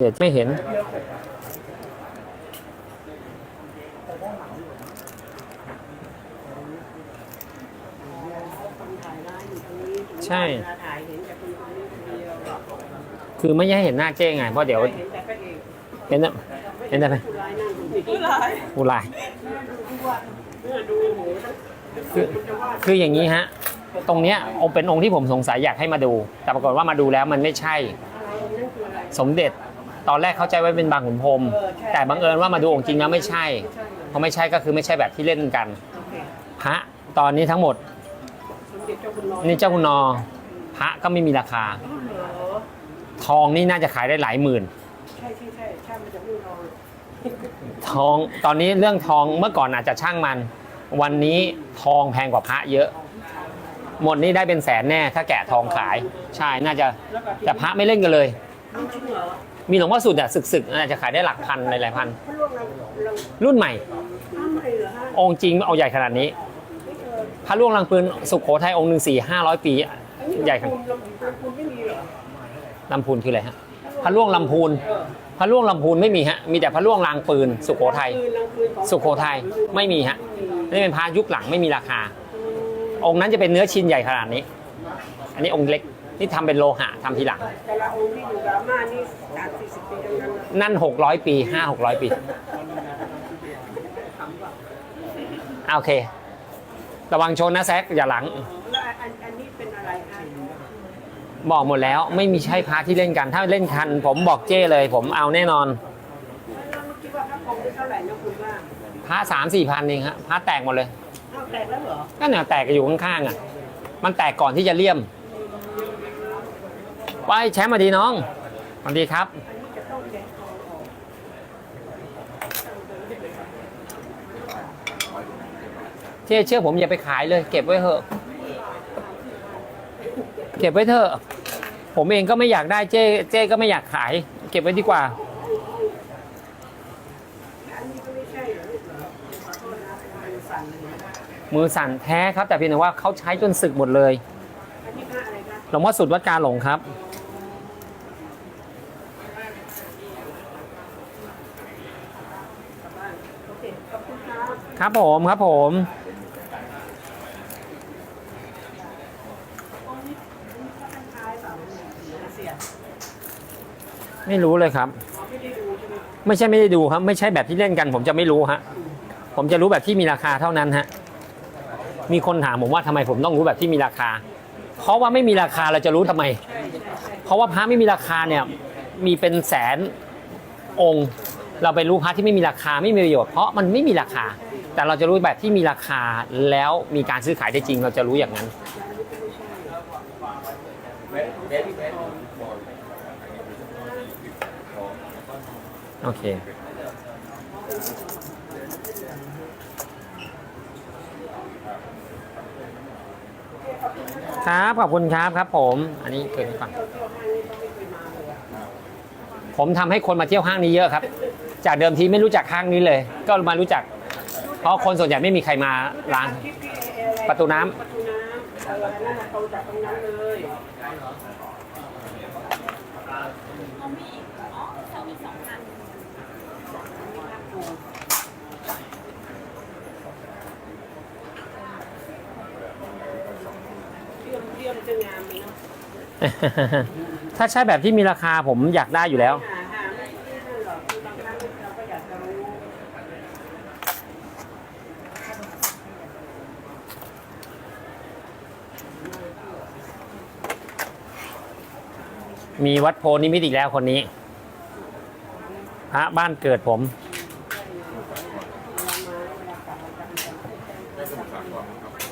เดี๋ยวไม่เห็น ใช่ คือไม่ให้เห็นหน้าเจ้ไง เพราะเดี๋ยว เห็นแต่พรเห็นะเห็นได้ไหมผู้ร้ายนั่งดูผู้ร้ายกูลายเมื่อดูโหคือคืออย่างนี้ฮะ ตรงเนี้ยองค์เป็นองค์ที่ผมสงสัยอยากให้มาดู แต่ปรากฏว่ามาดูแล้วมันไม่ใช่ สมเด็จ ตอนแรกเข้าใจว่าเป็นบางขุนพรหมแต่บังเอิญว่ามาดูองค์จริงแล้วไม่ใช่เพราะไม่ใช่ก็คือไม่ใช่แบบที่เล่นกันโอเคพระตอนนี้ทั้งหมดสมเด็จเจ้าคุณนอนนี่เจ้าคุณนอพระก็ไม่มีราคาอ๋อเหรอทองนี่น่าจะขายได้หลายหมื่น ใช่ใช่ใช่ใช่มันจะไม่นอนทองตอนนี้เรื่องทองเมื่อก่อนอาจจะช่างมัน วันนี้ทองแพงกว่าพระเยอะ หมดนี่ได้เป็นแสนแน่ถ้าแกะทองขาย ใช่น่าจะแล้วก็แต่พระไม่เล่นกันเลยจริงเหรอ มีหลวงพ่อสุดอะศึกๆอาจจะขายได้หลักพันหลายๆพันพระล่วงเราเรารุ่นใหม่ ทำไมเหรอฮะองค์จริงเอาใหญ่ขนาดนี้ ไม่เคยพระล่วงลังปืนสุโขทัยองค์หนึ่งสี่ห้าร้อยปี อันนี้ใหญ่ขนาดลำพูนลำพูนไม่มีเหรอลำพูนคืออะไรฮะพระล่วงลำพูนพระล่วงลำพูนไม่มีฮะมีแต่พระล่วงลางปืน สุโขทัยคืนลำคืนของสุโขทัยไม่มีฮะนี่เป็นพระยุคหลังไม่มีราคา องค์นั้นจะเป็นเนื้อชิ้นใหญ่ขนาดนี้ อันนี้องค์เล็ก นี่ทำเป็นโลหะทำทีหลัง แต่ละองค์ที่อยู่กับอาม่านี่สามสี่สิบปีทั้งนั้นนะนั่นหกร้อยปีห้าหกร้อยปีอะโอเค ระวังชนนะแซกอย่าหลัง แล้วอันอันนี้เป็นอะไรคะบอกหมดแล้วไม่มีใช่พระที่เล่นกัน ถ้าเล่นคัน ผมบอกเจ้เลย ผมเอาแน่นอนแล้วเมื่อกี้ว่าพระกองได้เท่าไหร่นะคุณว่าพระสามสี่พันเองฮะพระแตกหมดเลยอ้าวแตกแล้วเหรอ ก็เนี่ยแตกอยู่ข้างๆอะ มันแตกก่อนที่จะเลี่ยม ไปแชมป์มาดีน้องสวัสดีครับอันนี้จะต้อเจ้เชื่อผมอย่าไปขายเลย เก็บไว้เถอะ เก็บไว้เถอะ ผมเองก็ไม่อยากได้เจ้เจ้ก็ไม่อยากขาย เก็บไว้ดีกว่าอมือสั่นแท้ครับ แต่เพียงแต่ว่าเขาใช้จนสึกหมดเลยหลวงพ่อสุดวัดกาหลงครับบ้านโอเคขอบ ครับผมครับผมไม่รู้เลยครับ ไม่ใช่ไม่ได้ดูครับ ไม่ใช่แบบที่เล่นกัน ผมจะไม่รู้ฮะ ผมจะรู้แบบที่มีราคาเท่านั้นฮะ มีคนถามผมว่าทำไมผมต้องรู้แบบที่มีราคา เพราะว่าไม่มีราคาเราจะรู้ทำไม เพราะว่าพระไม่มีราคาเนี่ย มีเป็นแสนองค์ เราไปรู้พระที่ไม่มีราคาไม่มีประโยชน์เพราะมันไม่มีราคา แต่เราจะรู้แบบที่มีราคาแล้วมีการซื้อขายได้จริงเราจะรู้อย่างนั้น โอเคครับขอบคุณครับครับผม อันนี้เกินให้ฟังผมทำให้คนมาเที่ยวห้างนี้เยอะครับ จากเดิมทีไม่รู้จักห้างนี้เลย ก็มารู้จัก เพราะคนส่วนใหญ่ไม่มีใครมาร้าน ประตูน้ำ ประตูน้ำเออนั่นน่ะตรงจากตรงนั้นเลยเอามีอีกอ๋อเช่าอีสองพันเทียมเทียมจะงามเลยเนาะถ้าใช่แบบที่มีราคาผมอยากได้อยู่แล้ว หาหาไม่ไม่นั่นหรอกคือบางครั้งเราก็อยากจะรู้ มีวัดโพนิมิตอีกแล้วคนนี้พระบ้านเกิดผม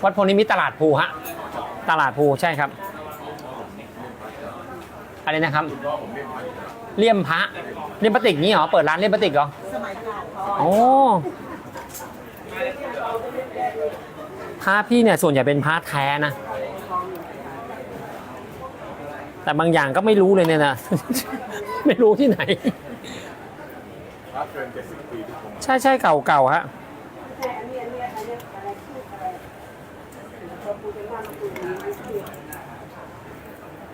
วัดโพนิมิตตลาดภูฮะ ตลาดภูใช่ครับ อะไรนะครับ เลี่ยมพระเลี่ยมพลาสติกนี้เหรอ เปิดร้านเลี่ยมพลาสติกเหรอสมัยก่อนเขาโอ้พระพี่เนี่ยส่วนใหญ่เป็นพระแท้นะ แต่บางอย่างก็ไม่รู้เลยเนี่ยนะ ไม่รู้ที่ไหนพระเกินเจ็ดสิบปีทุกองค์ใช่ใช่เก่าเก่าๆฮะใช่อันนี้อันนี้อันนี้อะไรชื่ออะไรพอพูดถึงว่ามันพูดถึง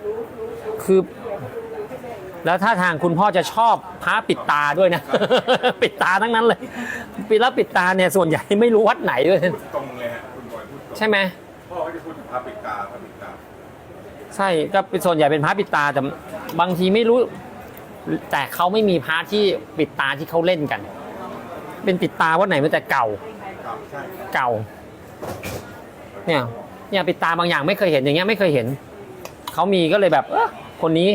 รู้รู้รู้คือเดี๋ยวก็ดูดูให้ได้หน่อยแล้วถ้าทางคุณพ่อจะชอบพระปิดตาด้วยนะ ปิดตาทั้งนั้นเลย ปิดแล้วปิดตาเนี่ยส่วนใหญ่ไม่รู้วัดไหนด้วยพูดตรงเลยฮะคุณบอยพูดตรงใช่ไหมพ่อเขาจะพูดถึงพระปิดตาพระปิดตา ใช่ก็เป็นส่วนใหญ่เป็นพระปิดตาแต่บางทีไม่รู้ แต่เขาไม่มีพระที่ปิดตาที่เขาเล่นกัน เป็นปิดตาวัดไหนมันแต่เก่าครับใช่ครับเก่า เนี่ยเนี่ยปิดตาบางอย่างไม่เคยเห็นอย่างเงี้ยไม่เคยเห็นเขามีก็เลยแบบเออคนนี้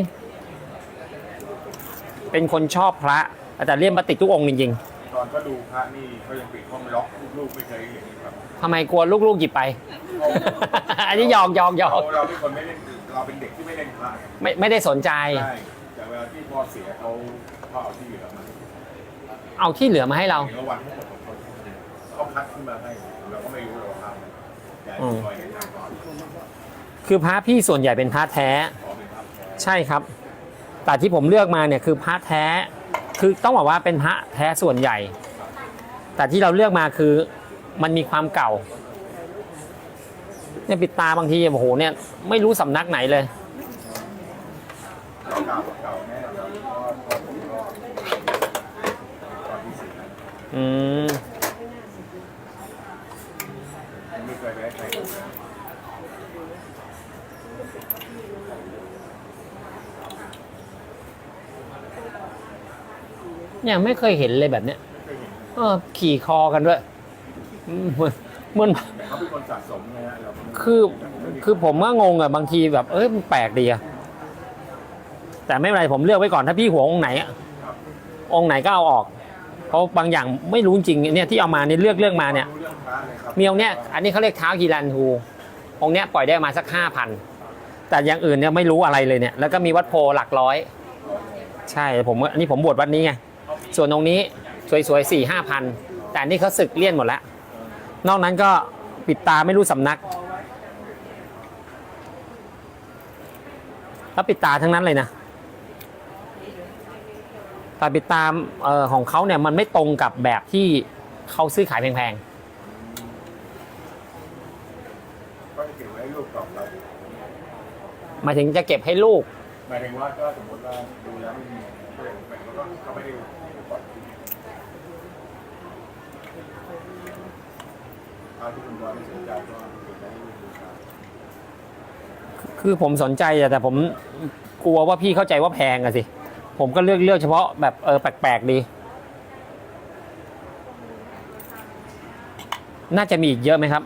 เป็นคนชอบพระแต่เลี่ยมปฏิกทุกองค์จริงตอนก็ดูพระนี่เขายังปิดห้องล็อกลูกๆไม่เคยเห็นครับๆทำไมกลัวลูกๆหยิบไป อันนี้หยอกหยอกหยอเรากเราเป็นคนไม่เล่น เราเป็นเด็กที่ไม่เล่นพระไงไม่ไม่ได้สนใจ ใช่แต่เวลาที่พ่อเสียเขาเขาเอาที่เหลือมาเอาที่เหลือมาให้เราถึงวันทั้งหมดของเขาเขาคัดขึ้นมาให้เราก็ไม่รู้เราทำแต่ให้คุณบอยเห็นทางก่อนคือพระพี่ส่วนใหญ่เป็นพระแท้ ขอเป็นพระแท้ใช่ครับ แต่ที่ผมเลือกมาเนี่ยคือพระแท้ คือต้องบอกว่าเป็นพระแท้ส่วนใหญ่ แต่ที่เราเลือกมาคือมันมีความเก่า เนี่ยปิดตาบางทีโอ้โหเนี่ยไม่รู้สำนักไหนเลย อืมยังไม่เคยเห็นเลยแบบเนี้ยเออขี่คอกันด้วยเหมือนเหมือน เขาเป็นคนสะสมไงฮะเราก็ไม่ คือคือผมก็งงอะบางทีแบบเอ้ยมันแปลกดีอะแต่ไม่เป็นไรผมเลือกไว้ก่อนถ้าพี่หัวองค์ไหนอะองค์ไหนก็เอาออก เพราะบางอย่างไม่รู้จริงเนี่ยที่เอามาเนี่ยเลือกเลือกมาเนี่ยเรื่องพระเลยครับมีองค์เนี้ยอันนี้เขาเรียกเท้าฮีรันทูองค์เนี้ยปล่อยได้มาสักห้าพันแต่อย่างอื่นเนี่ยไม่รู้อะไรเลยเนี่ย แล้วก็มีวัดโพหลักร้อย ใช่ผมอันนี้ผมบวชวัดนี้ไงส่วนองนี้สวยๆสี่ห้าพันแต่อันนี่เขาศึกเลี่ยนหมดแล้ว นอกนั้นก็ปิดตาไม่รู้สำนัก แล้วปิดตาทั้งนั้นเลยนะแต่ปิดตามเอ่อของเขาเนี่ยมันไม่ตรงกับแบบที่เขาซื้อขายแพงก็เก็บไว้ลูกต่อไปๆหมายถึงจะเก็บให้ลูกหมายถึงว่าก็สมมติว่าดูแล้วไม่มีก็เลยหมายถึงว่าก็ไม่ได้ปล่อยทิ้งเอาที่คุณบอไม่สนใจก็เก็บไว้ให้ลูกดู คือผมสนใจอะแต่ผมกลัวว่าพี่เข้าใจว่าแพงอะสิ ผมก็เลือกเลือกเฉพาะแบบเออแปลกๆดี น่าจะมีอีกเยอะไหมครับ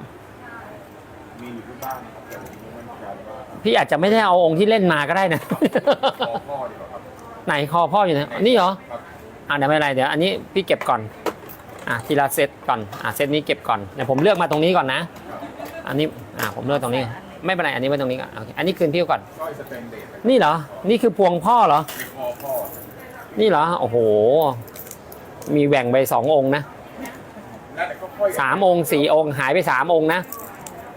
มีอยู่ที่บ้านครับแต่ผมไม่มั่นใจว่าพี่อาจจะไม่ได้เอาองค์ที่เล่นมาก็ได้นะ คอพ่อดีกว่าครับไหนคอพ่ออยู่นะนี่เหรอ ครับอ่าเดี๋ยวไม่เป็นไรเดี๋ยวอันนี้พี่เก็บก่อน อะทีละเซตก่อน อะเซตนี้เก็บก่อนเดี๋ยวผมเลือกมาตรงนี้ก่อนนะ อันนี้ อะผมเลือกตรงนี้ ไม่เป็นไรอันนี้ไว้ตรงนี้ก่อนโอเคอันนี้คืนพี่ก่อนสร้อยสเตนเลสนี่เหรอ นี่คือพวงพ่อเหรอมีคอพ่อนี่เหรอ โอ้โห มีแหว่งไปสององค์นะนั่นแหละก็ค่อยสามองค์สี่องค์หายไปสามองค์นะ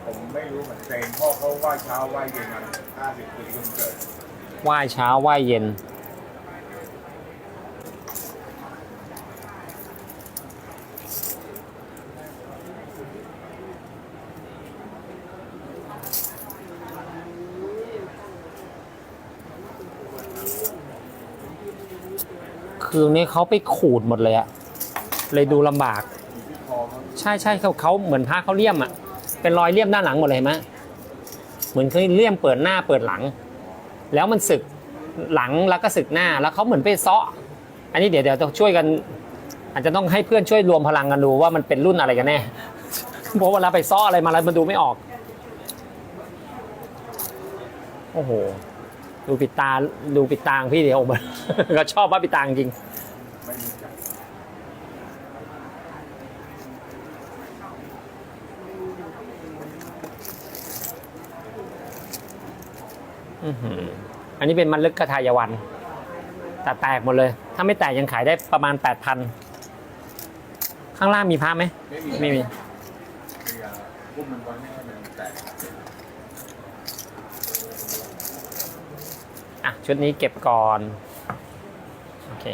ผมไม่รู้เหมือนเซนพ่อเขาไหว้เช้าไหว้เย็นมันห้าสิบปีจนเกิด ไหว้เช้าไหว้เย็น คือนี้เขาไปขูดหมดเลยอะเลยดูลำบาก ใช่ใช่เขาเขาเหมือนพระเขาเลี่ยมอะเป็นรอยเลี่ยมด้านหลังหมดเลยเห็นไหมเหมือนเขาเลี่ยมเปิดหน้าเปิดหลัง แล้วมันสึกหลังแล้วก็สึกหน้าแล้วเขาเหมือนไปซาะอันนี้เดี๋ยวเดี๋ยวต้องช่วยกัน อาจจะต้องให้เพื่อนช่วยรวมพลังกันดูว่ามันเป็นรุ่นอะไรกันแน่เพราะเวลาไปซาะอะไรมาแล้วมันดูไม่ออกโอ้โห ดูปิดตาดูปิดตาของพี่เดี๋ยวผมก็ชอบว่าปิดตาจริงไม่มีจักอื้อหืออันนี้เป็นมันลึกกระทายวัน แต่แตกหมดเลย ถ้าไม่แตกยังขายได้ประมาณ 8,000 ข้างล่างมีผ้าไหม ไม่มี ชุดนี้เก็บก่อน โอเค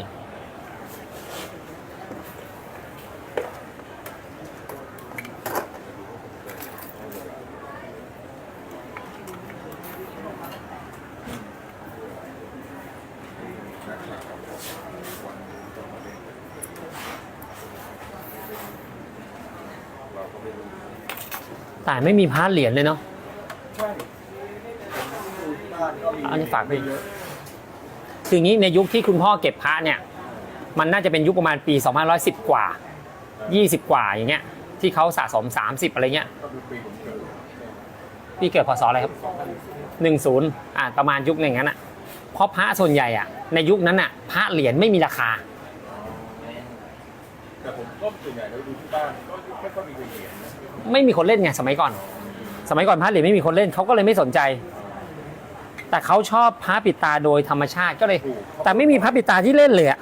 แต่ไม่มีพาร์ทเหรียญเลยเนาะอันนี้ฝากไปเยอะ คืองนี้ในยุคที่คุณพ่อเก็บพระเนี่ย มันน่าจะเป็นยุคประมาณปี2110 กว่า 20 กว่าอย่างเงี้ย ที่เขาสะสม 30 อะไรเงี้ยพี่เกิดพศอะไรครับ 10 อ่าประมาณยุคหนึ่งนั้นอะเพราะพระส่วนใหญ่อะในยุคนั้นอะพระเหรียญไม่มีราคาแต่ผมก็ส่วนใหญ่แล้วดูที่บ้านก็ไม่ค่อยมีเห็นนะไม่มีคนเล่นไงสมัยก่อน สมัยก่อนพระเหรียญไม่มีคนเล่นเขาก็เลยไม่สนใจ แต่เขาชอบพระปิดตาโดยธรรมชาติก็เลยถูกแต่ไม่มีพระปิดตาที่เล่นเลยอะ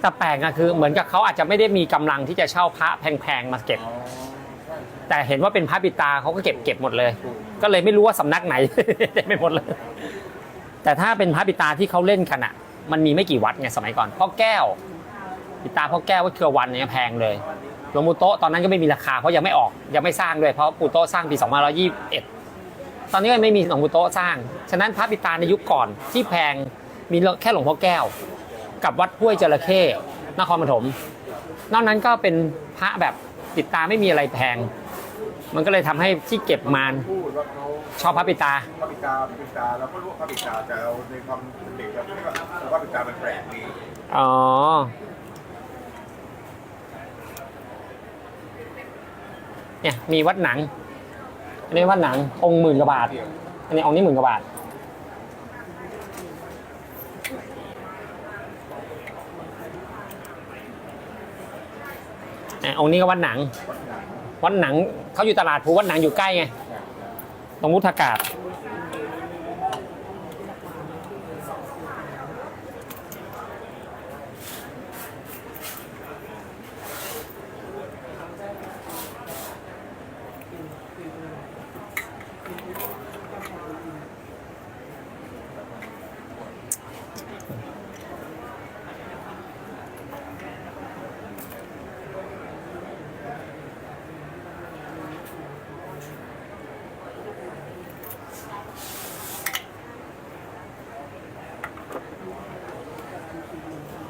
แต่แปลกอะคือเหมือนกับเขาอาจจะไม่ได้มีกำลังที่จะเช่าพระแพงๆมาเก็บอ๋อใช่แต่เห็นว่าเป็นพระปิดตาเขาก็เก็บเก็บหมดเลย ก็เลยไม่รู้ว่าสำนักไหนได้ไม่หมดเลย แต่ถ้าเป็นพระปิดตาที่เขาเล่นกันอะมันมีไม่กี่วัดไงสมัยก่อนพ่อแก้วปิดตาพ่อแก้ววัดเครือวันเนี่ยแพงเลยหลวงปู่โตะตอนนั้นก็ไม่มีราคาเพราะยังไม่ออกยังไม่สร้างด้วยเพราะปู่โตะสร้างปี 2521 ตอนนี้ก็ไม่มีหลวงปู่โตะสร้าง ฉะนั้นพระปิดตาในยุคก่อนที่แพงมีแค่หลวงพ่อแก้ว กับวัดห้วยจระเข้นครปฐมนอกนั้นก็เป็นพระแบบปิดตาไม่มีอะไรแพง มันก็เลยทำให้ที่เก็บมาพูดว่าเขาชอบพระปิดตาพระบิดาพระบิดาเราก็รู้ว่าพระบิดาแต่เราในความเป็นเด็กเราไม่ว่าพระบิดามันแปลกดีอ๋อเนี่ยมีวัดหนัง อันนี้วัดหนังองค์หมื่นกว่าบาท อันนี้องค์นี้หมื่นกว่าบาทอะองค์นี้ก็วัดหนัง วัดหนังเขาอยู่ตลาดภูวัดหนังอยู่ใกล้ไง ตรงมุทากาศ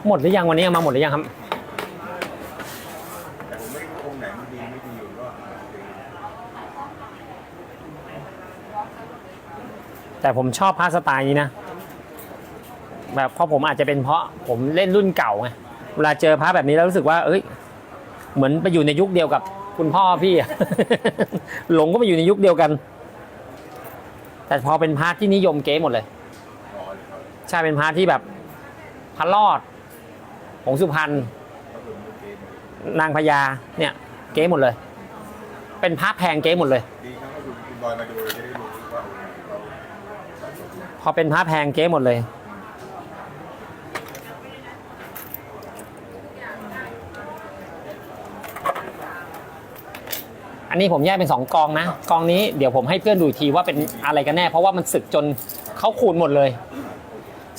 หมดหรือยังวันนี้เอามาหมดหรือยังครับ แต่ผมไม่รู้องไหนมันดีไม่ดีอยู่ก็แต่ผมชอบพาสไตล์นี้นะ แบบเพราะผมอาจจะเป็นเพราะผมเล่นรุ่นเก่าไงเวลาเจอพระแบบนี้แล้วรู้สึกว่า เอ้ย เหมือนไปอยู่ในยุคเดียวกับคุณพ่อพี่ หลงก็ไปอยู่ในยุคเดียวกัน แต่พอเป็นพระที่นิยมเก๊หมดเลย ใช่เป็นพระที่แบบพระรอด งสุพรรณนางพญาเนี่ยเก๊หมดเลย เป็นพระแพงเก๊หมดเลย ดีครับก็ดูคุณบอยมาดูจะได้รู้ว่าพอเป็นพระแพงเก๊หมดเลย อันนี้ผมแยกเป็นสองกองนะ กองนี้เดี๋ยวผมให้เพื่อนดูอีกทีว่าเป็นอะไรกันแน่ เพราะว่ามันสึกจนเขาคูณหมดเลย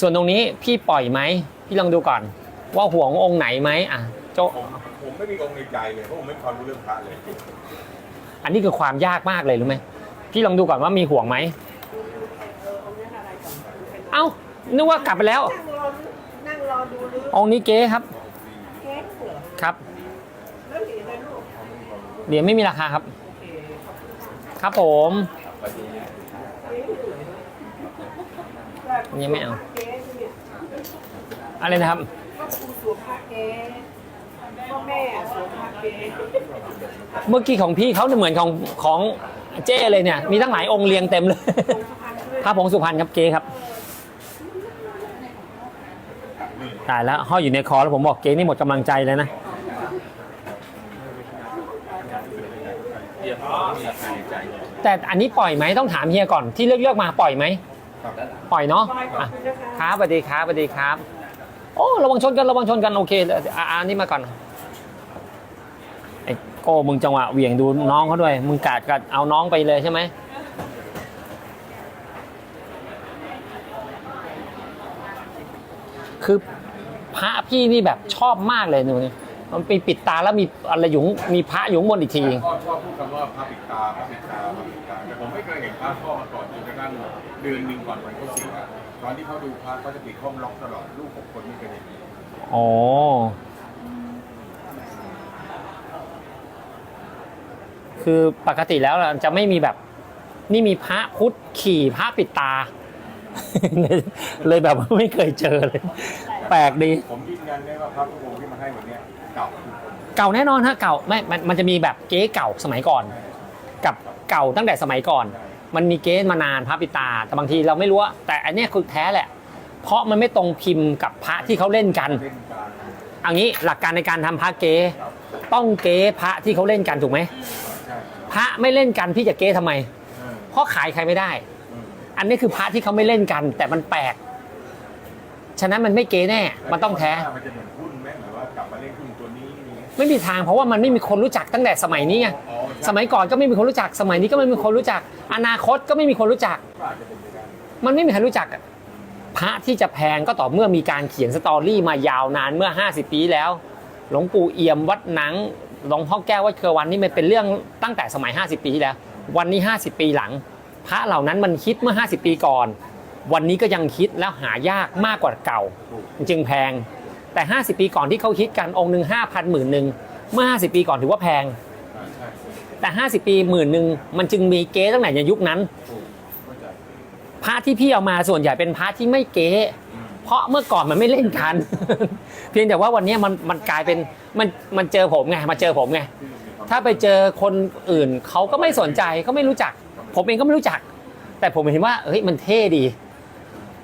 ส่วนตรงนี้พี่ปล่อยไหมพี่ลองดูก่อน ว่าห่วงองค์ไหนไหมอะโจผมผมไม่มีองค์ในใจเลยเพราะผมไม่มีความรู้เรื่องพระเลยอันนี้คือความยากมากเลยรู้ไหมพี่ลองดูก่อนว่ามีห่วงไหมเอ้านึกว่ากลับไปแล้ว นั่งรอนั่งรอดูหรือองค์นี้เก๊ครับเค้กเหรอครับแล้วเหรียญอะไรลูกเหรียญไม่มีราคาครับ ครับผมยังไม่เอาเก๊เนี่ยอะไรนะครับก็ ครูสวมผ้าเก๊พ่อแม่สวมผ้าเก๊เมื่อกี้ของพี่เขาเนี่ยเหมือนของของเจ้เลยเนี่ย มีทั้งหลายองค์เรียงเต็มเลยสุพรรณด้วยพระผงสุพรรณครับเก๊ครับ ตายแล้วห้อยอยู่ในคอแล้วผมบอกเก๊นี่หมดกำลังใจเลยนะแต่อันนี้ปล่อยไหมต้องถามเฮียก่อนที่เลือกเลือกมาปล่อยไหม ปล่อยเนาะบอยขอบอะคุณนะคะ ครับสวัสดีครับสวัสดีครับ โอ้ระวังชนกันระวังชนกันโอเคอะอะอันนี้มาก่อนไอ้โก้มึงจังหวะเหวี่ยงดูน้องเขาด้วย มึงกาดกัดเอาน้องไปเลยใช่ไหมคือพระพี่นี่แบบชอบมากเลยหนูนี่มันไปปิดตาแล้วมีอะไรอยู่ข้างมีพระอยู่ข้างบนอีกทีพ่อชอบพูดคำว่าพระปิดตาพระปิดตาพระปิดตาแต่ผมไม่เคยเห็นพระพ่อมาก่อนจนกระทั่งเดือนหนึ่งก่อนวันเขาเสีย ตอนที่เขาดูพระเขาจะปิดห้องล็อกตลอดลูกหกคนไม่เคยเห็นอ๋อนคือปกติแล้วเราจะไม่มีแบบ นี่มีพระพุทธขี่พระปิดตาเลยเลยแบบว่าไม่เคยเจอเลย แปลกดี ผมยืนยันได้ว่าพระทุกองค์ที่มาให้วันเนี้ยเก่าทุกองค์เก่าแน่นอนฮะเก่าไม่มันมันจะมีแบบเก๊เก่าสมัยก่อน กับเก่าตั้งแต่สมัยก่อน มันมีเก๊มานานพระปิดตา แต่บางทีเราไม่รู้ว่าแต่อันเนี้ยคือแท้แหละ เพราะมันไม่ตรงพิมพ์กับพระที่เขาเล่นกันเล่นการเอันนี้หลักการในการทำพระเก๊ต้องเก๊พระที่เขาเล่นกันถูกไหมใช่พระไม่เล่นกันพี่จะเก๊ทำไมเออเพราะขายใครไม่ได้เอออันนี้คือพระที่เขาไม่เล่นกัน แต่มันแปลกฉะนั้นมันไม่เก๊แน่ มันต้องแท้ มันจะเหมือนหุ้นไหมหมายว่ากลับมาเล่นหุ้นตัวนี้นี่ไม่มีทางเพราะว่ามันไม่มีคนรู้จักตั้งแต่สมัยนี้ไงอ๋อใช่ สมัยก่อนก็ไม่มีคนรู้จัก สมัยนี้ก็ไม่มีคนรู้จัก อนาคตก็ไม่มีคนรู้จัก มันไม่มีใครรู้จักพระที่จะแพงก็ต่อเมื่อมีการเขียนสตอรี่มายาวนานเมื่อ 50 ปีแล้ว หลวงปู่เอี่ยมวัดหนังหลวงพ่อแก้ววัดเครือวันนี่มันเป็นเรื่องตั้งแต่สมัย 50 ปีที่แล้ว วันนี้ 50 ปีหลัง พระเหล่านั้นมันคิดเมื่อ 50 ปีก่อน วันนี้ก็ยังคิดแล้วหายากมากกว่าเก่า จึงแพงแต่ 50 ปีก่อนที่เขาคิดกันองค์หนึ่ง5,000หมื่นหนึ่งเมื่อ 50 ปีก่อนถือว่าแพง แต่ 50 ปีหมื่นหนึ่งมันจึงมีเก๊ตั้งแต่ในยุคนั้นถูกเข้าใจพระที่พี่เอามาส่วนใหญ่เป็นพระที่ไม่เก๊อืมเพราะเมื่อก่อนมันไม่เล่นกัน เพียงแต่ว่าวันนี้มันมันกลายเป็นมันมันเจอผมไงมาเจอผมไงที่มีความถ้าไปเจอคนอื่นเขาก็ไม่สนใจก็ไม่รู้จัก ผมเองก็ไม่รู้จัก แต่ผมเห็นว่าเฮ้ยมันเท่ดี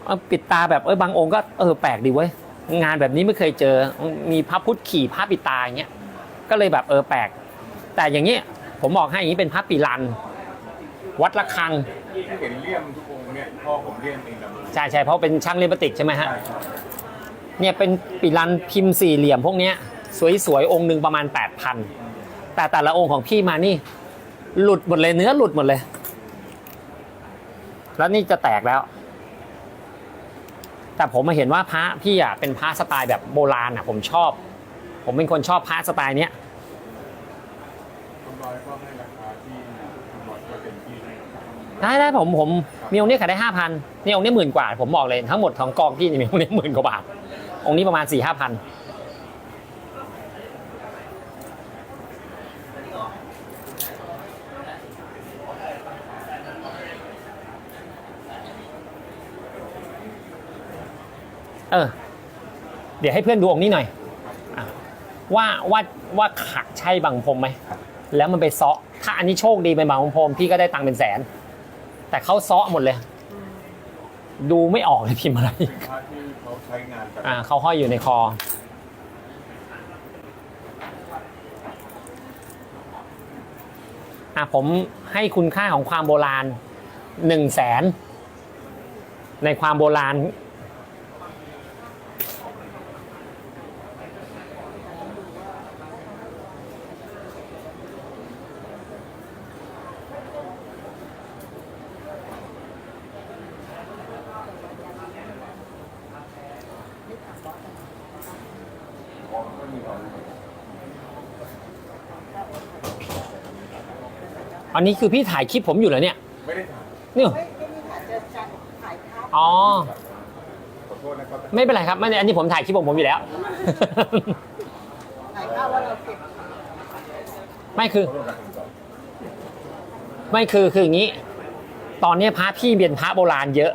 เอาปิดตาแบบเอ้ยบางองค์ก็เออแปลกดีเว้ยงานแบบนี้ไม่เคยเจอมีพระพุทธขี่พระปิดตาอย่างเงี้ยก็เลยแบบเออแปลก แต่อย่างเงี้ย ผมบอกให้อย่างนี้เป็นพระปีรัน วัดระฆังที่เห็นเลี่ยมทุกองค์เนี่ยพ่อผมเลี่ยมเองกับมือใช่ใช่เพราะเป็นช่างเรียนปติกใช่ไหมฮะใช่ครับเนี่ยเป็นปีรันพิมพ์สี่เหลี่ยมพวกเนี้ยสวยๆองค์หนึ่งประมาณ 8,000 แต่แต่ละองค์ของพี่มานี่ หลุดหมดเลยเนื้อหลุดหมดเลย แล้วนี่จะแตกแล้ว แต่ผมมาเห็นว่าพระพี่อะเป็นพระสไตล์แบบโบราณอะ ผมชอบ ผมเป็นคนชอบพระสไตล์เนี้ย คุณบอยก็ให้ราคาที่คุณบอยก็เป็นที่ให้ ได้ได้ผมผมมีองค์นี้ขายได้ห้าพันนี่องค์นี้หมื่นกว่า ผมบอกเลยทั้งหมดของกองพี่นี่มีองค์นี้หมื่นกว่าบาท องค์นี้ประมาณสี่ห้าพันเออ เดี๋ยวให้เพื่อนดูองค์นี้หน่อยอว่าว่าว่าขักใช่บางพรมไหมแล้วมันไปเซาะถ้าอันนี้โชคดีเป็นบางพรมพี่ก็ได้ตังค์เป็นแสน แต่เขาเซาะหมดเลย ดูไม่ออกเลยพิมพ์อะไรพระที่เขาใช้งานกันอ่าเขาห้อยอยู่ในคอ อะผมให้คุณค่าของความโบราณหนึ่งแสนในความโบราณ อันนี้คือพี่ถ่ายคลิปผมอยู่เหรอเนี่ย ไม่ได้ถามเนี่ยไม่ไม่มีค่ะจะจะถ่ายภาพอ๋อ ขอโทษนะครับไม่เป็นไรครับไม่อันนี้ผมถ่ายคลิปของผมอยู่แล้ว ถ่ายภาพว่าเราเก็บไม่คือขอโทษนะครับคุณบอยไม่คือคืออย่างนี้ ตอนนี้พระพี่เป็นพระโบราณเยอะ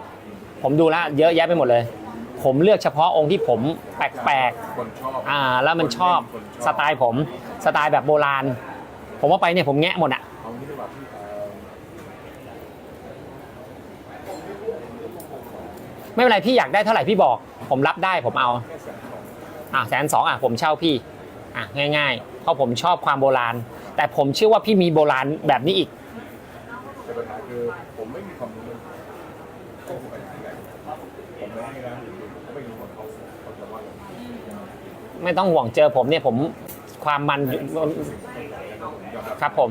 ผมดูแล้วเยอะแยะไปหมดเลย ผมเลือกเฉพาะองค์ที่ผมแปลกคนชอบๆอ่า แล้วมันชอบคนสไตล์ผม สไตล์แบบโบราณ ผมว่าไปเนี่ยผมแงะหมดอะ เอางี้ดีกว่าพี่เอ่อ ไม่เป็นไรพี่อยากได้เท่าไหร่พี่บอก ผมรับได้ผมเอาอะแสนสองอะผมเช่าพี่อะง่ายๆ เพราะผมชอบความโบราณ แต่ผมเชื่อว่าพี่มีโบราณแบบนี้อีกแต่ปัญหาคือผมไม่มีความรู้เรื่องหาใหญ่ผมไม่ให้นะผมไม่รู้ว่าเขาเขาจะว่าอะไรไม่ต้องห่วงเจอผมเนี่ยผมความมันครับผม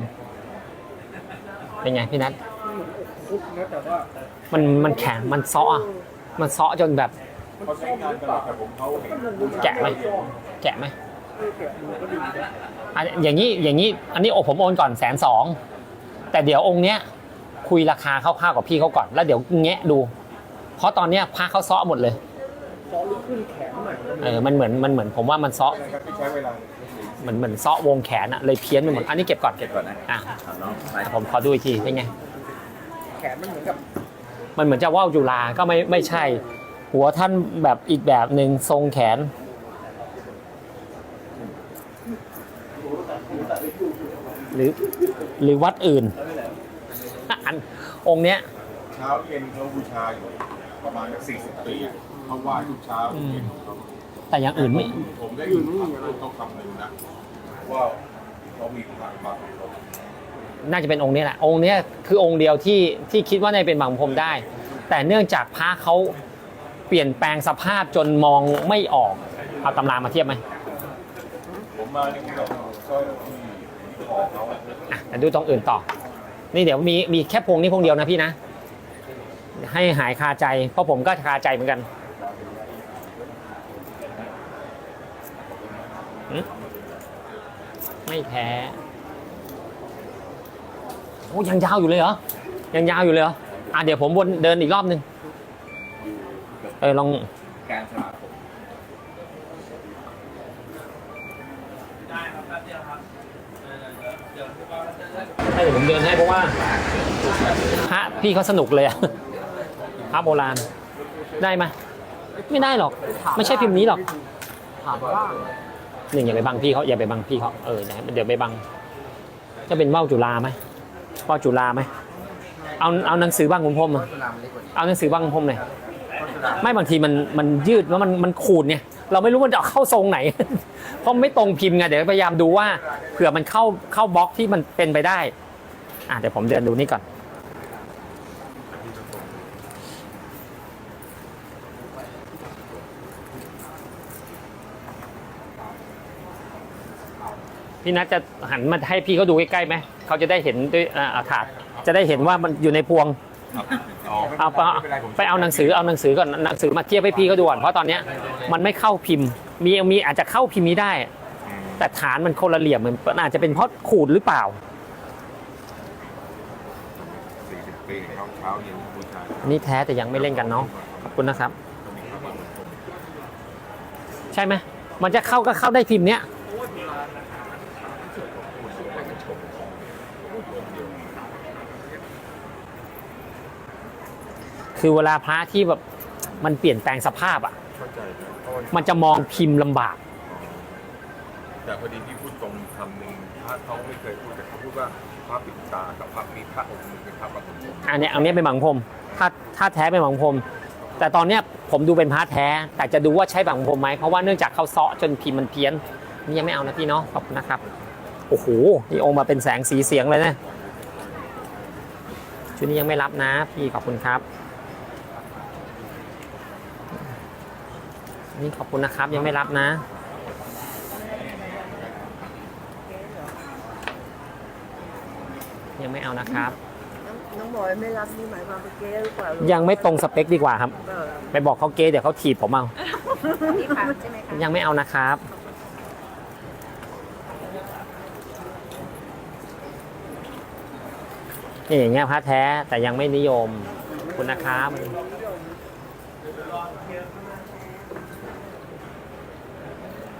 เป็นไงพี่นัท มันมันแข็งมันเซาะอะ มันเซาะจนแบบ เขาใช้งานกันหรอกแต่ผมเขาเห็นแกะไหม แกะไหมเออแกะดูก็ดีนะอะอย่างนี้อย่างนี้อันนี้โอผมโอนก่อนแสนสองแต่เดี๋ยวองค์เนี้ยคุยราคาคร่าวๆกับพี่เขาก่อน แล้วเดี๋ยวแงะดู เพราะตอนเนี้ยพระเขาเซาะหมดเลยซอลุกขึ้นแข็งหน่อยก็มีเออมันเหมือนมันเหมือนผมว่ามันเซาะนะครับที่ใช้เวลาเหมือนเหมือนเซาะวงแขนอะเลยเพี้ยนไปหมดอันนี้เก็บก่อนเก็บก่อนนะอะเอาน้องไปผมขอดูอีกทีเป็นไง แขนมันเหมือนกับ มันเหมือนจะว่าวจุฬาก็ไม่ไม่ใช่ หัวท่านแบบอีกแบบหนึ่งทรงแขน หรือหรือวัดอื่นอันองค์เนี้ยเช้าเย็นเขาบูชาอยู่ประมาณสี่สิบปีอะเขาไหว้ทุกเช้าทุกเย็นเขาแต่อย่างอื่นไม่ผมได้ยินข่าวลูกเขาคำหนึ่งนะว่าเขามีพระบางองค์ น่าจะเป็นองค์นี้แหละองค์นี้คือองค์เดียวที่ที่คิดว่าในเป็นบางพรมได้ แต่เนื่องจากพระเขาเปลี่ยนแปลงสภาพจนมองไม่ออกเอาตำรามาเทียบไหมผมมานี่ผมก็สร้อยที่คอเขาอะดูตรงอื่นต่อ นี่เดี๋ยวมีมีแค่พวงนี้พวงเดียวนะพี่นะ ให้หายคาใจ เพราะผมก็คาใจเหมือนกันไม่แพ้ โอ้ยังยาวอยู่เลยเหรอ ยังยาวอยู่เลยเหรอ อะเดี๋ยวผมวนเดินอีกรอบนึง เออลอง การสมาคมให้เดี๋ยวผมเดินให้เพราะว่าพระพี่เขาสนุกเลยอะพระโบราณ ได้ไหมไม่ได้หรอก ไม่ใช่พิมพ์นี้หรอกถามว่าหนึ่งอย่าไปบังพี่เขาอย่าไปบังพี่เขาเอออย่าให้เดี๋ยวไปบังจะเป็นว่าวจุฬาไหม ว่าวจุฬาไหมเอาเอาหนังสือบางขุนพรหมอะเอาหนังสือบางขุนพรหมเลยไม่บางทีมันมันยืดแล้วมันมันขูดเนี่ยเราไม่รู้มันจะเอาเข้าทรงไหน เพราะไม่ตรงพิมพ์ไงเดี๋ยวพยายามดูว่าเผื่อมันเข้าเข้าบล็อกที่มันเป็นไปได้อะเดี๋ยวผมเดินดูนี่ก่อน พี่นัทจะหันมาให้พี่เขาดูใกล้ๆไหมเขาจะได้เห็นด้วยอ่าอาถาดจะได้เห็นว่ามันอยู่ในพวง อ๋อไม่เอาไปไม่เป็นไรผมไปเอาหนังสือเอาหนังสือก่อนหนังสือมาเทียบให้พี่เขาดูก่อนเพราะตอนเนี้ยมันไม่เข้าพิมพ์ มีมีอาจจะเข้าพิมพ์นี้ได้แต่ฐานมันคนละเหลี่ยมมันอาจจะเป็นเพราะขูดหรือเปล่า สี่สิบปีเขาเช้าเย็นบูชาอันนี้แท้แต่ยังไม่เล่นกันเนาะขอบคุณนะครับ ใช่ไหมมันจะเข้าก็เข้าได้พิมพ์เนี้ย คือเวลาพระที่แบบมันเปลี่ยนแปลงสภาพอะ เข้าใจเพราะว่ามันจะมองพิมพ์ลำบาก แต่พอดีพี่พูดตรงคำหนึ่งพระเขาไม่เคยพูดแต่เขาพูดว่าพระปิดตากับพระมีพระองค์หนึงเป็นพระประมุขอันเนี้ยอันเนี้ยเป็นบางพรมถ้าถ้าแท้เป็นบางพรมแต่ตอนเนี้ยผมดูเป็นพระแท้ แต่จะดูว่าใช่บางพรมไหมเพราะว่าเนื่องจากเขาเซาะจนพิมพ์มันเพี้ยนนี่ยังไม่เอานะพี่เนาะขอบคุณนะครับโอ้โหนี่องค์มาเป็นแสงสีเสียงเลยนะชุดนี้ยังไม่รับนะพี่ขอบคุณครับ นี่ขอบคุณนะครับ ยังไม่รับนะ ยังไม่เอานะครับ น้องบอยไม่รับนี่หมายความเป็นเก๊หรือเปล่ายังไม่ตรงสเปคดีกว่าครับ เออไปบอกเขาเก๊เดี๋ยวเขาถีบผมเอานี่ผ่านใช่ไหมคะยังไม่เอานะครับ นี่อย่างเงี้ยพระแท้แต่ยังไม่นิยมขอบคุณนะครับ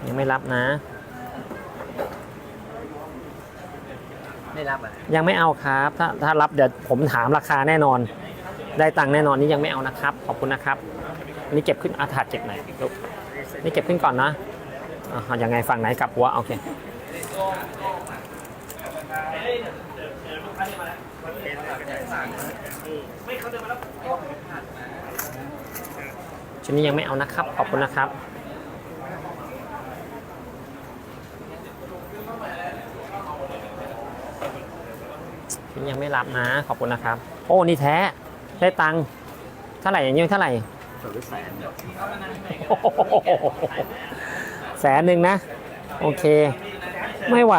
ยังไม่รับนะ ไม่รับอะยังไม่เอาครับ ถ้าถ้ารับเดี๋ยวผมถามราคาแน่นอน ได้ตังค์แน่นอนนี่ยังไม่เอานะครับ ขอบคุณนะครับอันนี่เก็บขึ้นอาถาดเก็บหน่อยลูกนี่เก็บขึ้นก่อนนะอ่ายังไงฝั่งไหนกลับหัวโอเคชุดนี้ยังไม่เอานะครับ ขอบคุณนะครับ ยังไม่รับนะ ขอบคุณนะครับ โอ้ นี่แท้ ได้ตังค์เท่าไหร่อย่างนี้เท่าไหร่สองแสนโอ้โหแสนหนึ่งนะ โอเค ไม่ไหว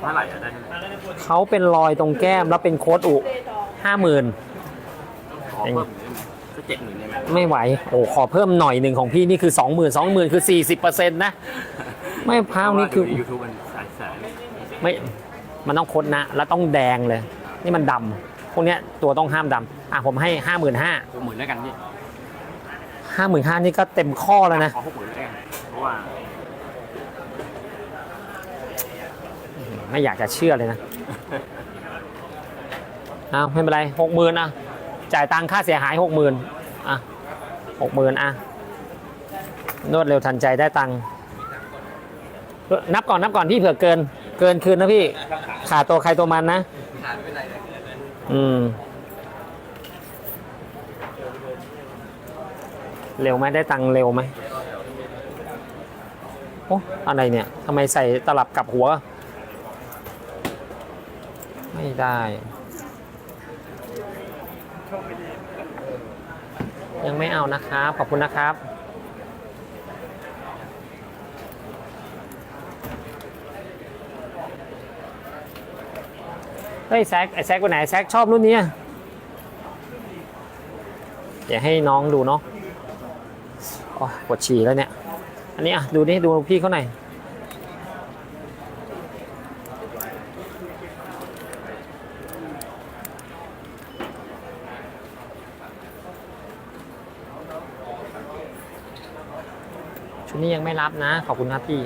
เท่าไหร่อะได้เท่าไหร่เขาเป็นรอยตรงแก้มแล้วเป็นโค้ดอุห้าหมื่น ขอเพิ่มหน่อยได้ไหมสักเจ็ดหมื่นได้ไหมไม่ไหว โอ้ขอเพิ่มหน่อยหนึ่งของพี่นี่คือสองหมื่นสองหมื่นคือสี่สิบเปอร์เซ็นต์นะ ไม่พร้าวนี่คือ ยูทูบมันแสนแสนไม่ มันต้องโคดนะแล้วต้องแดงเลย นี่มันดำพวกเนี้ยตัวต้องห้ามดำอะผมให้ห้าหมื่นห้าหกหมื่นแล้วกันพี่ห้าหมื่นห้านี่ก็เต็มข้อแล้วนะ ขอหกหมื่นแล้วกันเพราะว่าไม่อยากจะเชื่อเลยนะ เอาไม่เป็นไรหกหมื่นอะ จ่ายตังค่าเสียหายหกหมื่นอะหกหมื่นอะ นวดเร็วทันใจได้ตังค์นับก่อนนับก่อนพี่เผื่อเกิน เกินคืนนะพี่ ขาดตัวใครตัวมันนะขาดไม่เป็นไรเลยอืม เร็วไหมได้ตังค์เร็วไหมโอ้อะไรเนี่ยทำไมใส่ตลับกลับหัว ไม่ได้ยังไม่เอานะครับ ขอบคุณนะครับ เฮ้ยแซกไอแซกไปไหนแซกชอบรุ่นนี้อะเดี๋ยวให้น้องดูเนาะอ้ยปวดฉี่แล้วเนี่ย อันนี้อะดูนี่ดูพี่เขาหน่อยชุดนี้ยังไม่รับนะ ขอบคุณครับพี่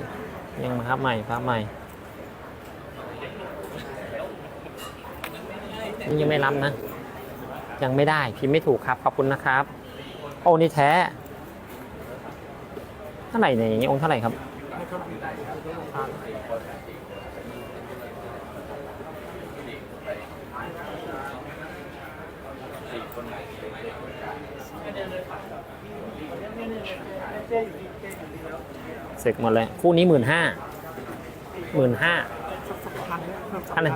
ยังมาครับใหม่ครับใหม่ นี่ยังไม่รับนะ ยังไม่ได้พิมพ์ไม่ถูกครับขอบคุณนะครับ โอ้นี่แท้เท่าไหร่เนี่ยอย่างนี้องค์เท่าไหร่ครับเสร็จหมดเลย คู่นี้หมื่นห้าหมื่นห้าพันเนี่ยอันไหน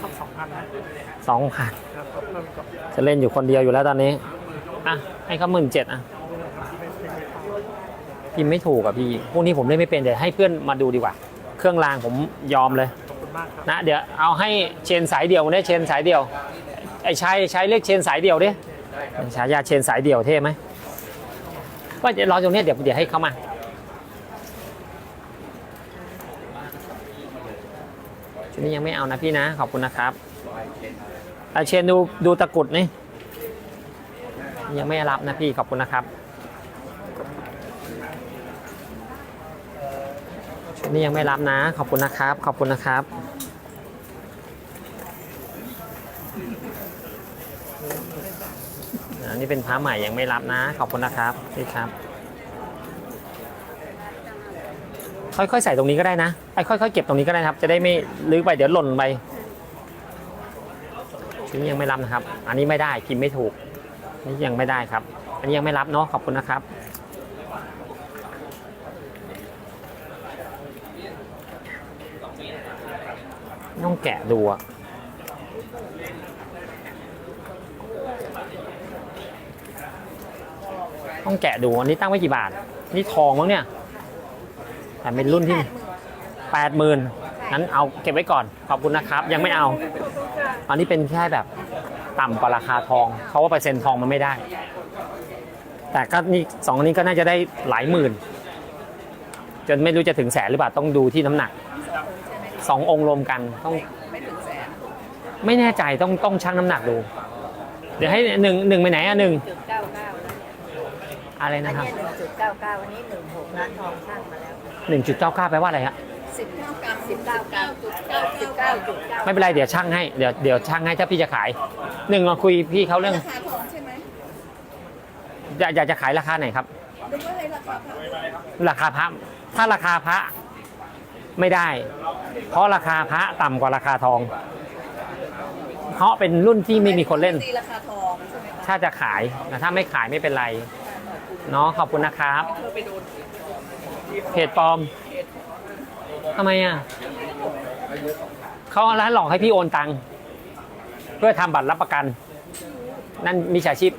เพิ่มสองพันไว้สักสองพันนะสองพันครับเพิ่มกับจะเล่นอยู่คนเดียวอยู่แล้วตอนนี้ อะ ให้เขาหมื่นเจ็ดอะพิมพ์ไม่ถูกอะพี่ พวกนี้ผมเล่นไม่เป็นเดี๋ยวให้เพื่อนมาดูดีกว่า เครื่องรางผมยอมเลยขอบคุณมากครับนะ เดี๋ยวเอาให้เชนสายเดี่ยวได้เชนสายเดี่ยว ไอ้ใช้ใช้เรียกเชนสายเดี่ยวดิฉายาเชนสายเดี่ยวเท่ไหมว่าจะรอตรงเนี้ยเดี๋ยวเดี๋ยวให้เขามา ชุด นี้ยังไม่เอานะพี่นะ ขอบคุณนะครับอาเชนดูดูตะกรุดนี่ยังไม่รับนะพี่ขอบคุณนะครับนี้ยังไม่รับนะ ขอบคุณนะครับ ขอบคุณนะครับ อันนี้เป็นพระใหม่ยังไม่รับนะ ขอบคุณนะครับพี่ครับ ค่อยๆใส่ตรงนี้ก็ได้นะไอ้ค่อยๆเก็บตรงนี้ก็ได้ครับ จะได้ไม่ลื้อไปเดี๋ยวหล่นไปชุดนี้ยังไม่รับนะครับ อันนี้ไม่ได้พิมพ์ไม่ถูกนนี่ยังไม่ได้ครับ อันนี้ยังไม่รับเนาะขอบคุณนะครับต้องแกะดูอะต้องแกะดูอันนี้ตั้งไว้กี่บาท นี่ทองมั้งเนี่ย แต่เป็นรุ่นที่ แปดหมื่นนั้นเอาเก็บไว้ก่อน ขอบคุณนะครับ ยังไม่เอา อันนี้เป็นแค่แบบต่ำกว่าราคาทองเพราะว่าเปอร์เซ็นต์ทองมันไม่ได้ แต่ก็นี่สองอันนี้ก็น่าจะได้หลายหมื่น จนไม่รู้จะถึงแสนหรือเปล่า ต้องดูที่น้ำหนัก สององค์รวมกันต้อง ไม่ถึงแสนไม่แน่ใจต้องต้องชั่งน้ำหนักดู เดี๋ยวให้หนึ่งหนึ่งไปไหนอะหนึ่งจุดเก้าเก้าแล้วเนี่ยอะไรอันนะครับ นี้หนึ่งจุดเก้าเก้าอันนี้หนึ่งหกร้านทองสร้างมาแล้ว หนึ่งจุดเก้าเก้าแปลว่าอะไรฮะสิบเก้ากรัมสิบเก้าเก้าจุดเก้าสิบเก้าจุดเก้าไม่เป็นไรเดี๋ยวช่างให้เดี๋ยวเดี๋ยวช่างให้ถ้าพี่จะขายหนึ่งมาคุยพี่เขาเรื่องราคาทองใช่ไหมอยากอยากจะขายราคาไหนครับดูว่าอะไรราคาทองราคาพระถ้าราคาพระไม่ได้ เพราะราคาพระต่ำกว่าราคาทอง เพราะเป็นรุ่นที่ไม่มีคนเล่น ตีราคาทองใช่ไหมคะถ้าจะขายนะถ้าไม่ขายไม่เป็นไรเนาะขอบคุณนะครับ เธอไปโดน เพจปลอมทำไมอะเขาร้านหลอกให้พี่โอนตังค์เพื่อทำบัตรรับประกัน นั่นมิจฉาชีพ